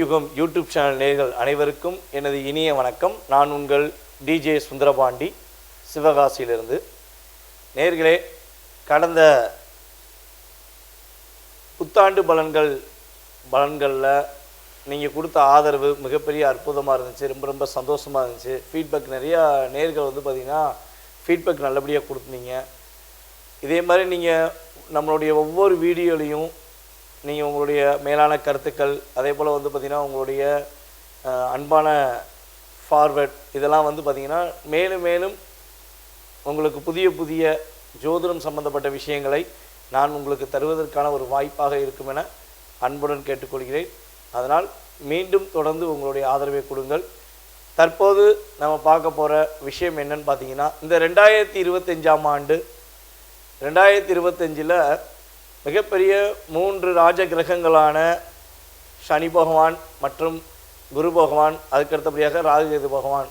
யுகம் YouTube channel நேர்கள் அனைவருக்கும் எனது இனிய வணக்கம். நான் உங்கள் டிஜே சுந்தரபாண்டி சிவகாசியிலிருந்து. நேர்களே கடந்த புத்தாண்டு பலன்கள் பலன்களில் நீங்கள் கொடுத்த ஆதரவு மிகப்பெரிய அற்புதமாக இருந்துச்சு. ரொம்ப ரொம்ப சந்தோஷமாக இருந்துச்சு. ஃபீட்பேக் நிறையா நேர்கள் வந்து பார்த்திங்கன்னா ஃபீட்பேக் நல்லபடியாக கொடுத்துனீங்க இதே மாதிரி நீங்கள் நம்மளுடைய ஒவ்வொரு வீடியோலையும் நீங்கள் உங்களுடைய மேலான கருத்துக்கள் அதே போல் வந்து பார்த்திங்கன்னா உங்களுடைய அன்பான ஃபார்வேர்ட் இதெல்லாம் வந்து பார்த்திங்கன்னா மேலும் மேலும் உங்களுக்கு புதிய புதிய ஜோதிடம் சம்பந்தப்பட்ட விஷயங்களை நான் உங்களுக்கு தருவதற்கான ஒரு வாய்ப்பாக இருக்கும் என அன்புடன் கேட்டுக்கொள்கிறேன். அதனால் மீண்டும் தொடர்ந்து உங்களுடைய ஆதரவை கொடுங்கள். தற்போது நம்ம பார்க்க போகிற விஷயம் என்னன்னு பார்த்தீங்கன்னா இந்த ரெண்டாயிரத்தி இருபத்தஞ்சாம் ஆண்டு ரெண்டாயிரத்தி இருபத்தஞ்சில் மிகப்பெரிய மூன்று ராஜ கிரகங்களான சனி பகவான் மற்றும் குரு பகவான் அதுக்கடுத்தபடியாக ராகுகேது பகவான்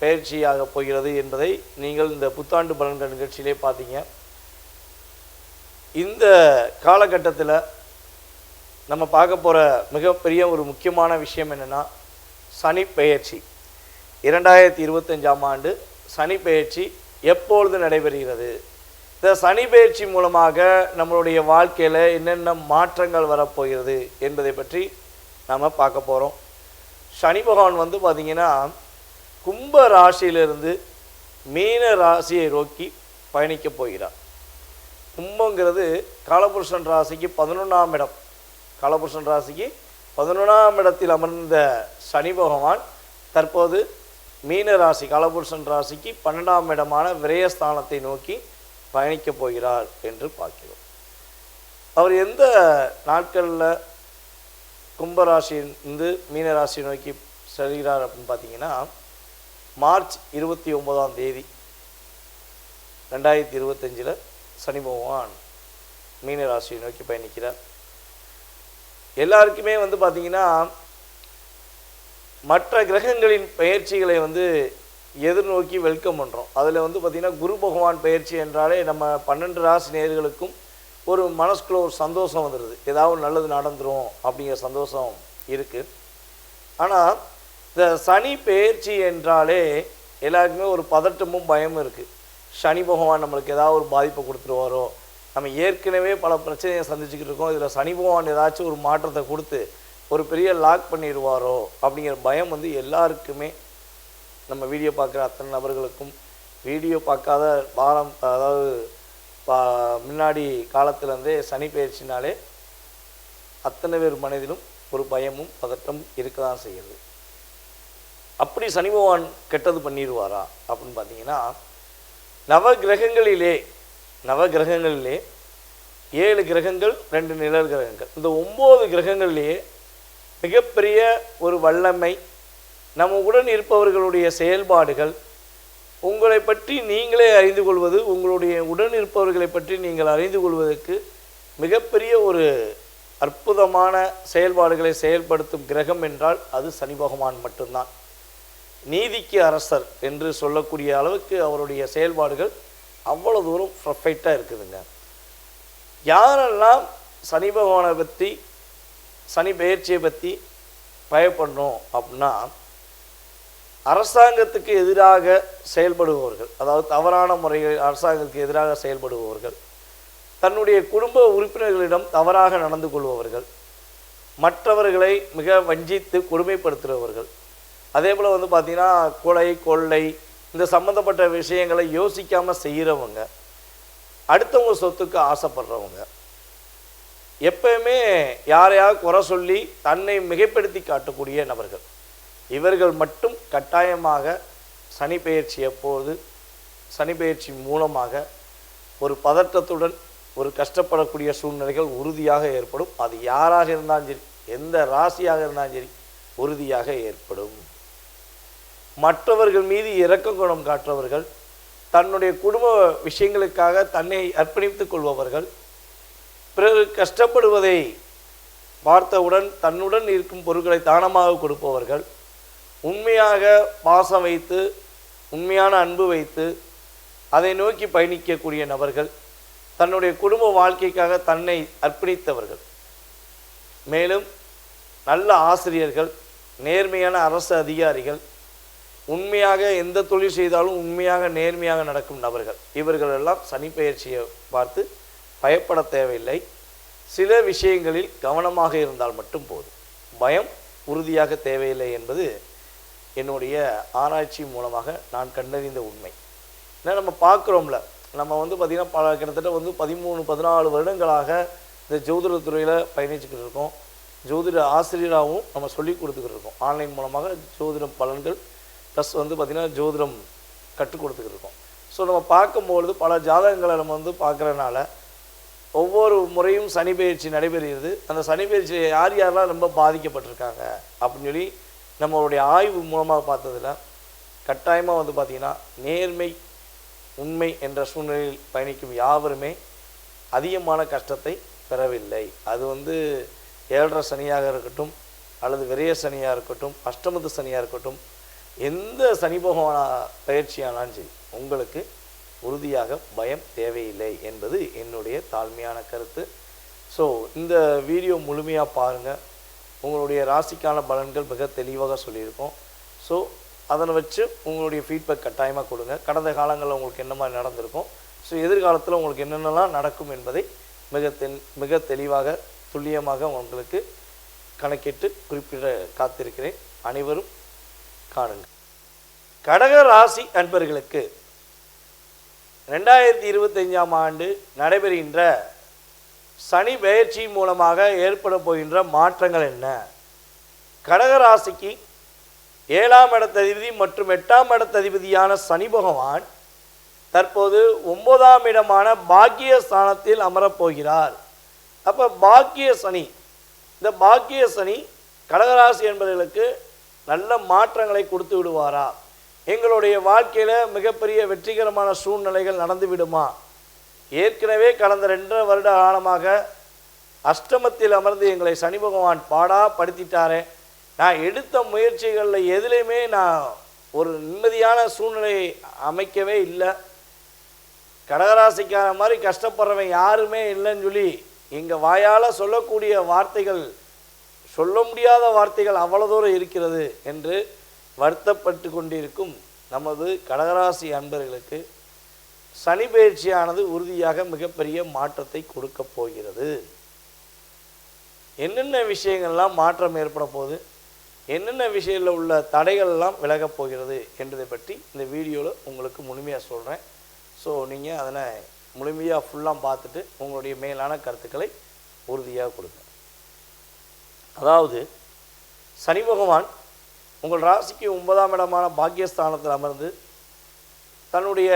பயிற்சியாக போகிறது என்பதை நீங்கள் இந்த புத்தாண்டு பலன்கள் நிகழ்ச்சியிலே பார்த்தீங்க. இந்த காலகட்டத்தில் நம்ம பார்க்க போகிற மிகப்பெரிய ஒரு முக்கியமான விஷயம் என்னென்னா சனி பெயர்ச்சி. இரண்டாயிரத்தி இருபத்தஞ்சாம் ஆண்டு சனி பெயர்ச்சி எப்பொழுது நடைபெறுகிறது? இந்த சனி பயிற்சி மூலமாக நம்மளுடைய வாழ்க்கையில் என்னென்ன மாற்றங்கள் வரப்போகிறது என்பதை பற்றி நாம் பார்க்க போகிறோம் சனி பகவான் வந்து பார்த்திங்கன்னா கும்ப ராசியிலிருந்து மீன ராசியை நோக்கி பயணிக்கப் போகிறார். கும்பங்கிறது காலபுருஷன் ராசிக்கு பதினொன்றாம் இடம். காலபுருஷன் ராசிக்கு பதினொன்றாம் இடத்தில் அமர்ந்த சனி பகவான் தற்போது மீன ராசி காலபுருஷன் ராசிக்கு பன்னெண்டாம் இடமான விரயஸ்தானத்தை நோக்கி பயணிக்கப் போகிறார் என்று பார்க்கிறோம். அவர் எந்த நாட்களில் கும்பராசியிலிருந்து மீனராசி நோக்கி செல்கிறார் அப்படின்னு பார்த்தீங்கன்னா மார்ச் இருபத்தி ஒன்பதாம் தேதி ரெண்டாயிரத்தி இருபத்தஞ்சில் சனி பகவான் மீனராசியை நோக்கி பயணிக்கிறார். எல்லாருக்குமே வந்து பார்த்திங்கன்னா மற்ற கிரகங்களின் பயிற்சிகளை வந்து எதிர்நோக்கி வெல்கம் பண்ணுறோம் அதில் வந்து பார்த்திங்கன்னா குரு பகவான் பயிற்சி என்றாலே நம்ம பன்னெண்டு ராசி நேர்களுக்கும் ஒரு மனசுக்குள்ள ஒரு சந்தோஷம் வந்துடுது ஏதாவது நல்லது நடந்துடும் அப்படிங்கிற சந்தோஷம் இருக்குது ஆனால் இந்த சனி பயிற்சி என்றாலே எல்லாருக்குமே ஒரு பதட்டமும் பயமும் இருக்குது சனி பகவான் நம்மளுக்கு ஏதாவது ஒரு பாதிப்பை கொடுத்துருவாரோ? நம்ம ஏற்கனவே பல பிரச்சனையை சந்திச்சுக்கிட்டு இருக்கோம். இதில் சனி பகவான் ஏதாச்சும் ஒரு மாற்றத்தை கொடுத்து ஒரு பெரிய லாக் பண்ணிடுவாரோ அப்படிங்கிற பயம் வந்து எல்லாருக்குமே நம்ம வீடியோ பார்க்குற அத்தனை நபர்களுக்கும் வீடியோ பார்க்காத பாரம் அதாவது பா முன்னாடி காலத்துலேருந்தே சனி பயிற்சினாலே அத்தனை பேர் மனதிலும் ஒரு பயமும் பதட்டம் இருக்க தான் செய்யுது. அப்படி சனி பகவான் கெட்டது பண்ணிடுவாரா அப்படின்னு பார்த்தீங்கன்னா நவ கிரகங்களிலே நவ கிரகங்களிலே ஏழு கிரகங்கள் ரெண்டு நிழல் கிரகங்கள். இந்த ஒம்பது கிரகங்களிலேயே மிகப்பெரிய ஒரு வல்லமை நம்ம உடன் இருப்பவர்களுடைய செயல்பாடுகள் உங்களை பற்றி நீங்களே அறிந்து கொள்வது உங்களுடைய உடன் இருப்பவர்களை பற்றி நீங்கள் அறிந்து கொள்வதற்கு மிகப்பெரிய ஒரு அற்புதமான செயல்பாடுகளை செயல்படுத்தும் கிரகம் என்றால் அது சனி பகவான் மட்டும்தான். நீதிக்கு அரசர் என்று சொல்லக்கூடிய அளவுக்கு அவருடைய செயல்பாடுகள் அவ்வளோ தூரம் பர்ஃபெக்டாக இருக்குதுங்க. யாரெல்லாம் சனி பகவானை பற்றி சனி பெயர்ச்சியை பற்றி பயப்படணும் அப்படின்னா அரசாங்கத்துக்கு எதிராக செயல்படுபவர்கள் அதாவது தவறான முறையில் அரசாங்கத்துக்கு எதிராக செயல்படுபவர்கள் தன்னுடைய குடும்ப உறுப்பினர்களிடம் தவறாக நடந்து கொள்பவர்கள் மற்றவர்களை மிக வஞ்சித்து கொடுமைப்படுத்துகிறவர்கள். அதே போல் வந்து பார்த்திங்கன்னா கொலை கொள்ளை இந்த சம்மந்தப்பட்ட விஷயங்களை யோசிக்காமல் செய்கிறவங்க அடுத்தவங்க சொத்துக்கு ஆசைப்படுறவங்க எப்பயுமே யாரையாவது குறை சொல்லி தன்னை மிகைப்படுத்தி காட்டக்கூடிய நபர்கள். இவர்கள் மட்டும் கட்டாயமாக சனி பெயர்ச்சி எப்போது? சனி பெயர்ச்சி மூலமாக ஒரு பதற்றத்துடன் ஒரு கஷ்டப்படக்கூடிய சூழ்நிலைகள் உறுதியாக ஏற்படும். அது யாராக இருந்தாலும் சரி எந்த ராசியாக இருந்தாலும் சரி உறுதியாக ஏற்படும். மற்றவர்கள் மீது இரக்க குணம் காற்றவர்கள் தன்னுடைய குடும்ப விஷயங்களுக்காக தன்னை அர்ப்பணித்துக் கொள்பவர்கள் பிறகு கஷ்டப்படுவதை பார்த்தவுடன் தன்னுடன் இருக்கும் பொருட்களை தானமாக கொடுப்பவர்கள் உண்மையாக பாசம் வைத்து உண்மையான அன்பு வைத்து அதை நோக்கி பயணிக்கக்கூடிய நபர்கள் தன்னுடைய குடும்ப வாழ்க்கைக்காக தன்னை அர்ப்பணித்தவர்கள். மேலும் நல்ல ஆசிரியர்கள் நேர்மையான அரசு அதிகாரிகள் உண்மையாக எந்த தொழில் செய்தாலும் உண்மையாக நேர்மையாக நடக்கும் நபர்கள். இவர்கள் எல்லாம் சனி பார்த்து பயப்பட தேவையில்லை. சில விஷயங்களில் கவனமாக இருந்தால் மட்டும் போதும். பயம் உறுதியாக தேவையில்லை என்பது என்னுடைய ஆராய்ச்சி மூலமாக நான் கண்டறிந்த உண்மை. ஏன்னா நம்ம பார்க்குறோம்ல நம்ம வந்து பார்த்திங்கன்னா பல கிட்டத்தட்ட வந்து பதிமூணு பதினாலு வருடங்களாக இந்த ஜோதிடத்துறையில் பயணிச்சுக்கிட்டு இருக்கோம். ஜோதிட ஆசிரியராகவும் நம்ம சொல்லி கொடுத்துக்கிட்டு இருக்கோம். ஆன்லைன் மூலமாக ஜோதிடம் பலன்கள் ப்ளஸ் வந்து பார்த்திங்கன்னா ஜோதிடம் கற்றுக் கொடுத்துக்கிட்டு இருக்கோம். ஸோ நம்ம பார்க்கும்பொழுது பல ஜாதகங்களை நம்ம வந்து பார்க்குறனால ஒவ்வொரு முறையும் சனி பயிற்சி நடைபெறுகிறது. அந்த சனி பயிற்சியை யார் யாரெல்லாம் ரொம்ப பாதிக்கப்பட்டிருக்காங்க அப்படின்னு சொல்லி நம்மளுடைய ஆய்வு மூலமாக பார்த்ததுல கட்டாயமாக வந்து பார்த்திங்கன்னா நேர்மை உண்மை என்ற சூழ்நிலையில் பயணிக்கும் யாவருமே அதிகமான கஷ்டத்தை பெறவில்லை. அது வந்து ஏழரை சனியாக இருக்கட்டும் அல்லது விரைய சனியாக இருக்கட்டும் அஷ்டமத்து சனியாக இருக்கட்டும் எந்த சனி பகவான பயிற்சியானாலும் சரி உங்களுக்கு உறுதியாக பயம் தேவையில்லை என்பது என்னுடைய தாழ்மையான கருத்து. ஸோ இந்த வீடியோ முழுமையாக பாருங்கள் உங்களுடைய ராசிக்கான பலன்கள் மிக தெளிவாக சொல்லியிருக்கோம். ஸோ அதனை வச்சு உங்களுடைய ஃபீட்பேக் கட்டாயமாக கொடுங்க. கடந்த காலங்களில் உங்களுக்கு என்ன மாதிரி நடந்திருக்கும்? ஸோ எதிர்காலத்தில் உங்களுக்கு என்னென்னலாம் நடக்கும் என்பதை மிக தென் மிக தெளிவாக துல்லியமாக உங்களுக்கு கணக்கிட்டு குறிப்பிட காத்திருக்கிறேன். அனைவரும் காணுங்கள். கடக ராசி அன்பர்களுக்கு ரெண்டாயிரத்தி இருபத்தஞ்சாம் ஆண்டு நடைபெறுகின்ற சனி பெயர்ச்சி மூலமாக ஏற்பட போகின்ற மாற்றங்கள் என்ன? கடகராசிக்கு ஏழாம் இடத்ததிபதி மற்றும் எட்டாம் இடத்ததிபதியான சனி பகவான் தற்போது ஒன்பதாம் இடமான பாக்கிய ஸ்தானத்தில் அமரப்போகிறார் அப்போ பாக்கிய சனி இந்த பாக்கிய சனி கடகராசி என்பவர்களுக்கு நல்ல மாற்றங்களை கொடுத்து விடுவாரா? எங்களுடைய வாழ்க்கையில் மிகப்பெரிய வெற்றிகரமான சூழ்நிலைகள் நடந்து விடுமா? ஏற்கனவே கடந்த ரெண்டரை வருட காலமாக அஷ்டமத்தில் அமர்ந்து எங்களை சனி பகவான் பாடா படுத்திட்டாரே. நான் எடுத்த முயற்சிகளில் எதுலேயுமே நான் ஒரு நிம்மதியான சூழ்நிலையை அமைக்கவே இல்லை. கடகராசிக்கான மாதிரி கஷ்டப்படுறவன் யாருமே இல்லைன்னு சொல்லி எங்கள் வாயால் சொல்லக்கூடிய வார்த்தைகள் சொல்ல முடியாத வார்த்தைகள் அவ்வளோ தூரம் இருக்கிறது என்று வருத்தப்பட்டு கொண்டிருக்கும் நமது கடகராசி அன்பர்களுக்கு சனி பயிற்சியானது உறுதியாக மிகப்பெரிய மாற்றத்தை கொடுக்க போகிறது. என்னென்ன விஷயங்கள்லாம் மாற்றம் ஏற்பட போகுது? என்னென்ன விஷயத்தில் உள்ள தடைகள்லாம் விலகப் போகிறது என்பதை பற்றி இந்த வீடியோவில் உங்களுக்கு முழுமையாக சொல்கிறேன். ஸோ நீங்கள் அதனை முழுமையாக ஃபுல்லாக பார்த்துட்டு உங்களுடைய மேலான கருத்துக்களை உறுதியாக கொடுங்க. அதாவது சனி பகவான் உங்கள் ராசிக்கு ஒன்பதாம் இடமான பாக்கியஸ்தானத்தில் அமர்ந்து தன்னுடைய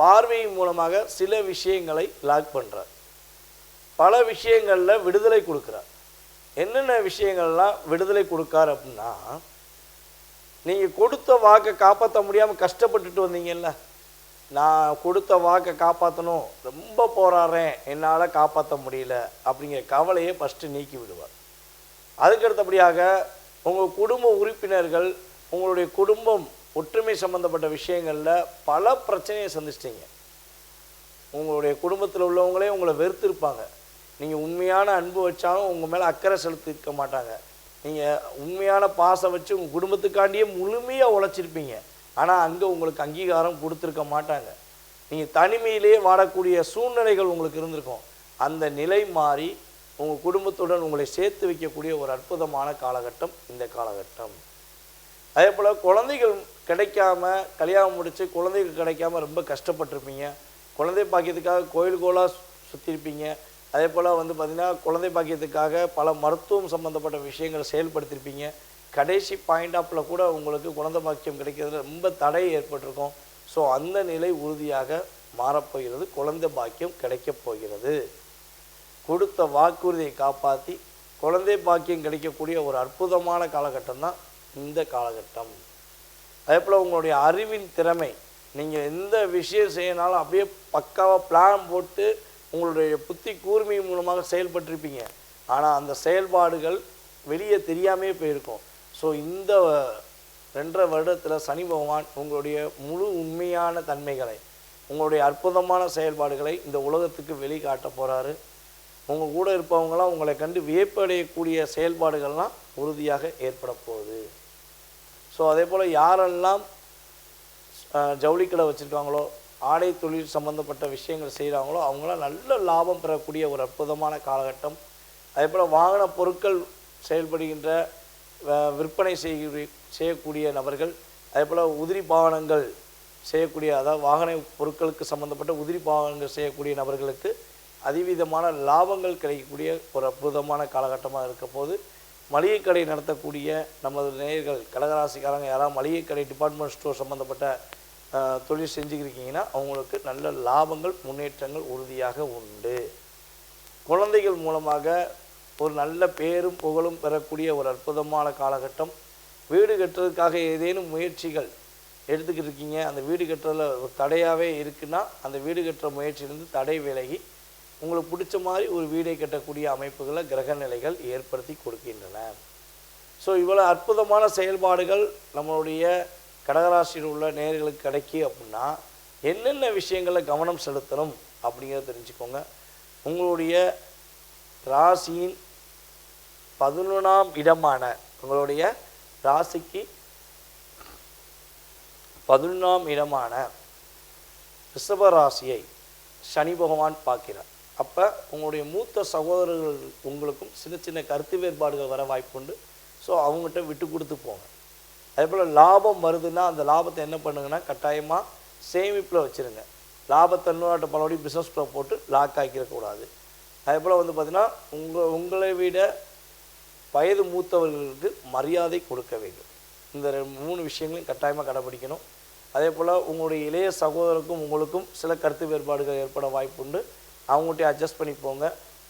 பார்வையின் மூலமாக சில விஷயங்களை லாக் பண்ணுறார் பல விஷயங்களில் விடுதலை கொடுக்குறார். என்னென்ன விஷயங்கள்லாம் விடுதலை கொடுக்கார் அப்படின்னா நீங்கள் கொடுத்த வாக்கை காப்பாற்ற முடியாமல் கஷ்டப்பட்டுட்டு வந்தீங்கல்ல நான் கொடுத்த வாக்கை காப்பாற்றணும் ரொம்ப போராடுறேன் என்னால் காப்பாற்ற முடியல அப்படிங்கிற கவலையை ஃபஸ்ட்டு நீக்கி விடுவார். அதுக்கடுத்தபடியாக உங்கள் குடும்ப உறுப்பினர்கள் உங்களுடைய குடும்பம் ஒற்றுமை சம்மந்தப்பட்ட விஷயங்களில் பல பிரச்சனையை சந்திச்சிட்டீங்க. உங்களுடைய குடும்பத்தில் உள்ளவங்களே உங்களை வெறுத்திருப்பாங்க. நீங்கள் உண்மையான அன்பு வச்சாலும் உங்கள் மேலே அக்கறை செலுத்திருக்க மாட்டாங்க. நீங்கள் உண்மையான பாசம் வச்சு உங்கள் குடும்பத்துக்காண்டியே முழுமையாக உழைச்சிருப்பீங்க. ஆனால் அங்கே உங்களுக்கு அங்கீகாரம் கொடுத்துருக்க மாட்டாங்க. நீங்கள் தனிமையிலே வாடக்கூடிய சூழ்நிலைகள் உங்களுக்கு இருந்திருக்கும். அந்த நிலை மாறி உங்கள் குடும்பத்துடன் உங்களை சேர்த்து வைக்கக்கூடிய ஒரு அற்புதமான காலகட்டம் இந்த காலகட்டம். அதே போல் குழந்தைகள் கிடைக்காம கல்யாணம் முடித்து குழந்தைகள் கிடைக்காம ரொம்ப கஷ்டப்பட்டிருப்பீங்க. குழந்தை பாக்கியத்துக்காக கோயில் கோலாக சுற்றிருப்பீங்க அதே போல் வந்து பார்த்திங்கன்னா குழந்தை பாக்கியத்துக்காக பல மருத்துவம் சம்மந்தப்பட்ட விஷயங்களை செயல்படுத்தியிருப்பீங்க கடைசி பாயிண்ட் ஆப்பில் கூட உங்களுக்கு குழந்தை பாக்கியம் கிடைக்கிறதுல ரொம்ப தடை ஏற்பட்டிருக்கும். ஸோ அந்த நிலை உறுதியாக மாறப்போகிறது. குழந்தை பாக்கியம் கிடைக்கப் போகிறது. கொடுத்த வாக்குறுதியை காப்பாற்றி குழந்தை பாக்கியம் கிடைக்கக்கூடிய ஒரு அற்புதமான காலகட்டம் தான் இந்த காலகட்டம். அதே போல் உங்களுடைய அறிவின் திறமை. நீங்கள் எந்த விஷயம் செய்யணாலும் அப்படியே பக்காவாக பிளான் போட்டு உங்களுடைய புத்தி கூர்மை மூலமாக செயல்பட்டிருப்பீங்க. ஆனால் அந்த செயல்பாடுகள் வெளியே தெரியாமே போயிருக்கும். ஸோ இந்த ரெண்டரை வருடத்தில் சனி பகவான் உங்களுடைய முழு உண்மையான தன்மைகளை உங்களுடைய அற்புதமான செயல்பாடுகளை இந்த உலகத்துக்கு வெளிக்காட்ட போகிறாரு உங்கள் கூட இருப்பவங்களாம் உங்களை கண்டு வியப்படையக்கூடிய செயல்பாடுகள்லாம் உறுதியாக ஏற்பட போகுது. ஸோ அதே போல் யாரெல்லாம் ஜவுளிக்கடை வச்சுருக்காங்களோ ஆடை தொழில் சம்மந்தப்பட்ட விஷயங்கள் செய்கிறாங்களோ அவங்களாம் நல்ல லாபம் பெறக்கூடிய ஒரு அற்புதமான காலகட்டம். அதே போல் வாகன பொருட்கள் செயல்படுகின்ற விற்பனை செய்ய செய்யக்கூடிய நபர்கள் அதே போல் உதிரி பாவனங்கள் செய்யக்கூடிய அதாவது வாகன பொருட்களுக்கு சம்மந்தப்பட்ட உதிரி பாவனங்கள் செய்யக்கூடிய நபர்களுக்கு அதிவிதமான லாபங்கள் கிடைக்கக்கூடிய ஒரு அற்புதமான காலகட்டமாக இருக்க போது மளிகை கடை நடத்தக்கூடிய நமது நேயர்கள் கடகராசிக்காரங்க யாராவது மளிகை கடை டிபார்ட்மெண்ட் ஸ்டோர் சம்மந்தப்பட்ட தொழில் செஞ்சுக்கிருக்கீங்கன்னா அவங்களுக்கு நல்ல லாபங்கள் முன்னேற்றங்கள் உறுதியாக உண்டு. குழந்தைகள் மூலமாக ஒரு நல்ல பேரும் புகழும் பெறக்கூடிய ஒரு அற்புதமான காலகட்டம். வீடு கட்டுறதுக்காக ஏதேனும் முயற்சிகள் எடுத்துக்கிட்டு இருக்கீங்க அந்த வீடு கட்டுறதுல ஒரு தடையாகவே இருக்குன்னா அந்த வீடு கட்டுற முயற்சியிலேருந்து தடை விலகி உங்களுக்கு பிடிச்ச மாதிரி ஒரு வீடை கட்டக்கூடிய அமைப்புகளை கிரக நிலைகள் ஏற்படுத்தி கொடுக்கின்றன. ஸோ இவ்வளோ அற்புதமான செயல்பாடுகள் நம்மளுடைய கடகராசியில் உள்ள நேர்களுக்கு கிடைக்கி அப்படின்னா என்னென்ன விஷயங்களில் கவனம் செலுத்தணும் அப்படிங்கிறத தெரிஞ்சுக்கோங்க. உங்களுடைய ராசியின் பதினொன்றாம் இடமான உங்களுடைய ராசிக்கு பதினொன்றாம் இடமான ரிஷப ராசியை சனி பகவான் பார்க்கிறார். அப்போ உங்களுடைய மூத்த சகோதரர்கள் உங்களுக்கும் சின்ன சின்ன கருத்து வேறுபாடுகள் வர வாய்ப்புண்டு ஸோ அவங்ககிட்ட விட்டு கொடுத்து போங்க. அதே போல் லாபம் வருதுன்னா அந்த லாபத்தை என்ன பண்ணுங்கன்னா கட்டாயமாக சேமிப்பில் வச்சுருங்க. லாபத்தை இன்னொரு பலபடி பிஸ்னஸ்குள்ளே போட்டு லாக் ஆக்கிடக்கூடாது அதே போல் வந்து பார்த்திங்கன்னா உங்கள் உங்களை விட வயது மூத்தவர்களுக்கு மரியாதை கொடுக்க வேண்டும். இந்த மூணு விஷயங்களையும் கட்டாயமாக கடைபிடிக்கணும். அதே போல் உங்களுடைய இளைய சகோதரருக்கும் உங்களுக்கும் சில கருத்து வேறுபாடுகள் ஏற்பட வாய்ப்புண்டு அவங்கள்ட்ட அட்ஜஸ்ட் பண்ணி போங்க.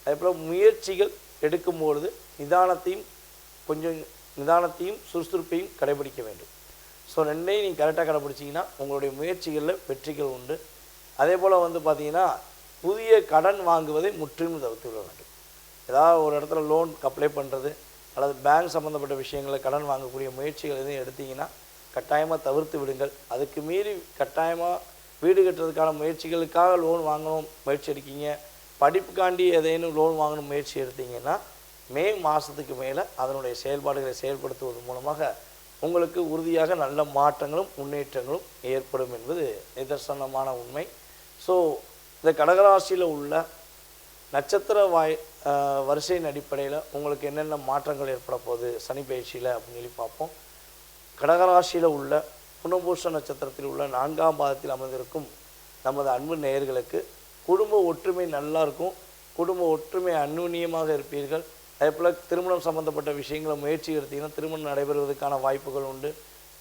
அதே போல் முயற்சிகள் எடுக்கும்பொழுது நிதானத்தையும் கொஞ்சம் நிதானத்தையும் சுறுசுறுப்பையும் கடைபிடிக்க வேண்டும். ஸோ ரெண்டையும் நீங்கள் கரெக்டாக கடைபிடிச்சிங்கன்னா உங்களுடைய முயற்சிகளில் வெற்றிகள் உண்டு. அதே போல் வந்து பார்த்தீங்கன்னா புதிய கடன் வாங்குவதை முற்றிலும் தவிர்த்து விட வேண்டும். ஏதாவது ஒரு இடத்துல லோன் அப்ளை பண்ணுறது அல்லது பேங்க் சம்மந்தப்பட்ட விஷயங்களில் கடன் வாங்கக்கூடிய முயற்சிகள் எதுவும் எடுத்தீங்கன்னா கட்டாயமாக தவிர்த்து விடுங்கள். அதுக்கு மீறி கட்டாயமாக வீடு கட்டுறதுக்கான முயற்சிகளுக்காக லோன் வாங்கணும் முயற்சி எடுக்கீங்க. படிப்புக்காண்டி எதையும் லோன் வாங்கணும் முயற்சி எடுத்தீங்கன்னா மே மாதத்துக்கு மேலே அதனுடைய செயல்பாடுகளை செயல்படுத்துவது மூலமாக உங்களுக்கு உறுதியாக நல்ல மாற்றங்களும் முன்னேற்றங்களும் ஏற்படும் என்பது நிதர்சனமான உண்மை. ஸோ இந்த கடகராசியில் உள்ள நட்சத்திர வாய் வரிசையின் அடிப்படையில் உங்களுக்கு என்னென்ன மாற்றங்கள் ஏற்பட போகுது? சனி பயிற்சியில் அப்படின்னு சொல்லி பார்ப்போம். கடகராசியில் உள்ள புனபூஷ நட்சத்திரத்தில் உள்ள நான்காம் பாதத்தில் அமர்ந்திருக்கும் நமது அன்பு நேயர்களுக்கு குடும்ப ஒற்றுமை நல்லா இருக்கும். குடும்ப ஒற்றுமை அந்நுண்ணியமாக இருப்பீர்கள். அதே போல் திருமணம் சம்பந்தப்பட்ட விஷயங்களை முயற்சி எடுத்தீங்கன்னா திருமணம் நடைபெறுவதற்கான வாய்ப்புகள் உண்டு.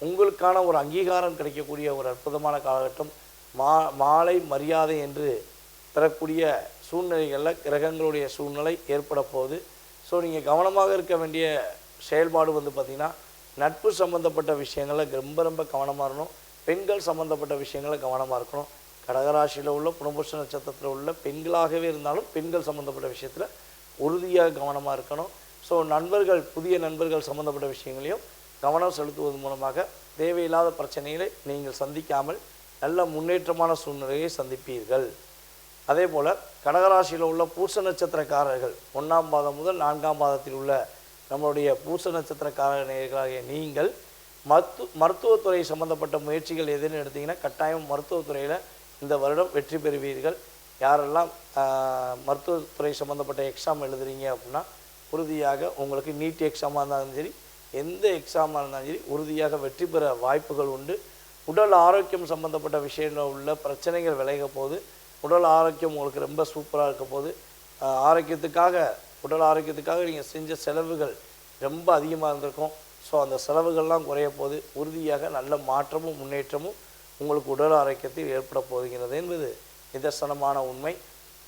உங்களுக்கான ஒரு அங்கீகாரம் கிடைக்கக்கூடிய ஒரு அற்புதமான காலகட்டம். மா மாலை மரியாதை என்று பெறக்கூடிய சூழ்நிலைகளில் கிரகங்களுடைய சூழ்நிலை ஏற்பட போகுது. ஸோ நீங்கள் கவனமாக இருக்க வேண்டிய செயல்பாடு வந்து பார்த்திங்கன்னா நட்பு சம்மந்தப்பட்ட விஷயங்களில் ரொம்ப ரொம்ப கவனமாக இருக்கணும். பெண்கள் சம்மந்தப்பட்ட விஷயங்களில் கவனமாக இருக்கணும். கடகராசியில் உள்ள புனபுஷ நட்சத்திரத்தில் உள்ள பெண்களாகவே இருந்தாலும் பெண்கள் சம்மந்தப்பட்ட விஷயத்தில் உறுதியாக கவனமாக இருக்கணும். ஸோ நண்பர்கள் புதிய நண்பர்கள் சம்மந்தப்பட்ட விஷயங்களையும் கவனம் செலுத்துவது மூலமாக தேவையில்லாத பிரச்சனைகளை நீங்கள் சந்திக்காமல் நல்ல முன்னேற்றமான சூழ்நிலையை சந்திப்பீர்கள். அதே போல் கடகராசியில் உள்ள பூச நட்சத்திரக்காரர்கள் ஒன்றாம் பாதம் முதல் நான்காம் பாதத்தில் உள்ள நம்மளுடைய பூச நட்சத்திரக்கார நேயர்களாகிய நீங்கள் மருத்து மருத்துவத்துறை சம்மந்தப்பட்ட முயற்சிகள் எதுன்னு எடுத்தீங்கன்னா கட்டாயம் மருத்துவத்துறையில் இந்த வருடம் வெற்றி பெறுவீர்கள். யாரெல்லாம் மருத்துவத்துறை சம்மந்தப்பட்ட எக்ஸாம் எழுதுறீங்க அப்படின்னா உறுதியாக உங்களுக்கு நீட் எக்ஸாமாக இருந்தாலும் சரி எந்த எக்ஸாமாக இருந்தாலும் சரி உறுதியாக வெற்றி பெற வாய்ப்புகள் உண்டு. உடல் ஆரோக்கியம் சம்மந்தப்பட்ட விஷயங்களில் உள்ள பிரச்சனைகள் விலக போது உடல் ஆரோக்கியம் உங்களுக்கு ரொம்ப சூப்பராக இருக்க போது ஆரோக்கியத்துக்காக உடல் ஆரோக்கியத்துக்காக நீங்கள் செஞ்ச செலவுகள் ரொம்ப அதிகமாக இருந்திருக்கும். ஸோ அந்த செலவுகள்லாம் குறைய போது உறுதியாக நல்ல மாற்றமும் முன்னேற்றமும் உங்களுக்கு உடல் ஆரோக்கியத்தில் ஏற்பட போகிறது என்பது நிதர்சனமான உண்மை.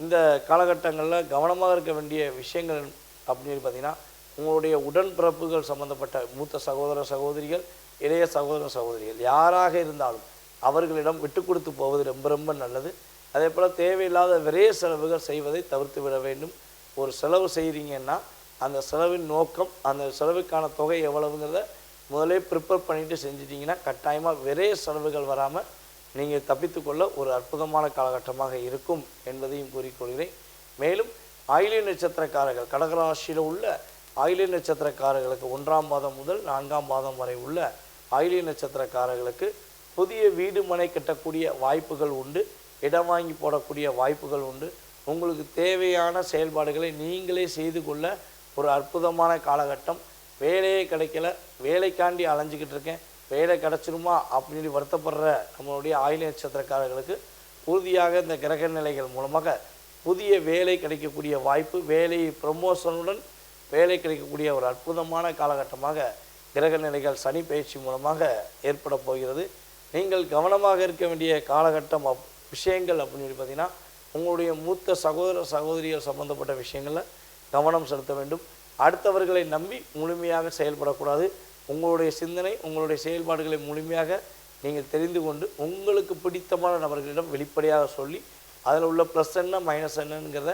இந்த காலகட்டங்களில் கவனமாக இருக்க வேண்டிய விஷயங்கள் அப்படின்னு பார்த்திங்கன்னா பார்த்தீங்கன்னா உங்களுடைய உடன்பிறப்புகள் சம்பந்தப்பட்ட மூத்த சகோதர சகோதரிகள் இளைய சகோதர சகோதரிகள் யாராக இருந்தாலும் அவர்களிடம் விட்டு கொடுத்து போவது ரொம்ப ரொம்ப நல்லது. அதே போல் தேவையில்லாத விரைய செலவுகள் செய்வதை தவிர்த்து விட வேண்டும். ஒரு செலவு செய்கிறீங்கன்னா அந்த செலவின் நோக்கம் அந்த செலவுக்கான தொகை எவ்வளவுங்கிறத முதலே ப்ரிப்பேர் பண்ணிவிட்டு செஞ்சிட்டிங்கன்னா கட்டாயமாக விரைய செலவுகள் வராமல் நீங்கள் தப்பித்துக்கொள்ள ஒரு அற்புதமான காலகட்டமாக இருக்கும் என்பதையும் கூறிக்கொள்கிறேன். மேலும் ஆயிலிய நட்சத்திரக்காரர்கள் கடகராசியில் உள்ள ஆயிலிய நட்சத்திரக்காரர்களுக்கு ஒன்றாம் பாதம் முதல் நான்காம் பாதம் வரை உள்ள ஆயிலிய நட்சத்திரக்காரர்களுக்கு புதிய வீடு மனை கட்டக்கூடிய வாய்ப்புகள் உண்டு இடம் வாங்கி போடக்கூடிய வாய்ப்புகள் உண்டு. உங்களுக்கு தேவையான செயல்பாடுகளை நீங்களே செய்து கொள்ள ஒரு அற்புதமான காலகட்டம். வேலையே கிடைக்கல. வேலைக்காண்டி அலைஞ்சிக்கிட்டு இருக்கேன். வேலை கிடச்சிருமா அப்படின்னு வருத்தப்படுற நம்மளுடைய ஆயுள் நட்சத்திரக்காரர்களுக்கு உறுதியாக இந்த கிரக நிலைகள் மூலமாக புதிய வேலை கிடைக்கக்கூடிய வாய்ப்பு வேலை ப்ரமோஷனுடன் வேலை கிடைக்கக்கூடிய ஒரு அற்புதமான காலகட்டமாக கிரக நிலைகள் சனி பயிற்சி மூலமாக ஏற்பட போகிறது. நீங்கள் கவனமாக இருக்க வேண்டிய காலகட்டம் அப் விஷயங்கள் அப்படின்னு சொல்லி பார்த்தீங்கன்னா உங்களுடைய மூத்த சகோதர சகோதரியர் சம்பந்தப்பட்ட விஷயங்களில் கவனம் செலுத்த வேண்டும். அடுத்தவர்களை நம்பி முழுமையாக செயல்படக்கூடாது. உங்களுடைய சிந்தனை உங்களுடைய செயல்பாடுகளை முழுமையாக நீங்கள் தெரிந்து கொண்டு உங்களுக்கு பிடித்தமான நபர்களிடம் வெளிப்படையாக சொல்லி அதில் உள்ள ப்ளஸ் என்ன மைனஸ் என்னங்கிறத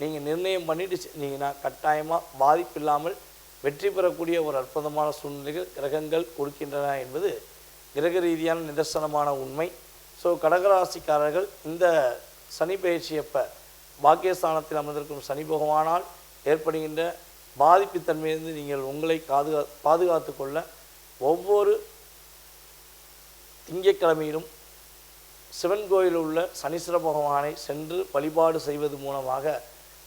நீங்கள் நிர்ணயம் பண்ணிட்டு செஞ்சீங்கன்னா கட்டாயமாக பாதிப்பில்லாமல் வெற்றி பெறக்கூடிய ஒரு அற்புதமான சூழ்நிலைகள் கிரகங்கள் கொடுக்கின்றன என்பது கிரக ரீதியான நிதர்சனமான உண்மை. ஸோ கடகராசிக்காரர்கள் இந்த சனி பயிற்சியப்ப பாக்கியஸ்தானத்தில் அமர்ந்திருக்கும் சனி பகவானால் ஏற்படுகின்ற பாதிப்புத்தன்மையிலிருந்து நீங்கள் உங்களை பாதுகா பாதுகாத்து கொள்ள ஒவ்வொரு திங்கட்கிழமையிலும் சிவன் கோயிலில் உள்ள சனீஸ்வர பகவானை சென்று வழிபாடு செய்வது மூலமாக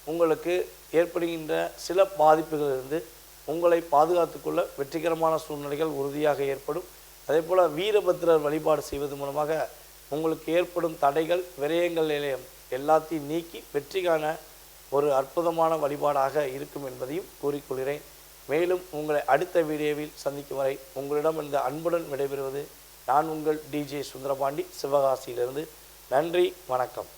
உங்களுக்கு ஏற்படுகின்ற சில பாதிப்புகளிலிருந்து உங்களை பாதுகாத்துக்கொள்ள வெற்றிகரமான சூழ்நிலைகள் உறுதியாக ஏற்படும். அதே போல் வீரபத்திரர் வழிபாடு செய்வது மூலமாக உங்களுக்கு ஏற்படும் தடைகள் விரயங்கள் நிலையம் எல்லாத்தையும் நீக்கி வெற்றி காண ஒரு அற்புதமான வழிபாடாக இருக்கும் என்பதையும் கூறிக்கொள்கிறேன். மேலும் உங்களை அடுத்த வீடியோவில் சந்திக்கும் வரை உங்களிடம் இந்த அன்புடன் விடைபெறுவது நான் உங்கள் டிஜே சுந்தரபாண்டி சிவகாசியிலிருந்து. நன்றி வணக்கம்.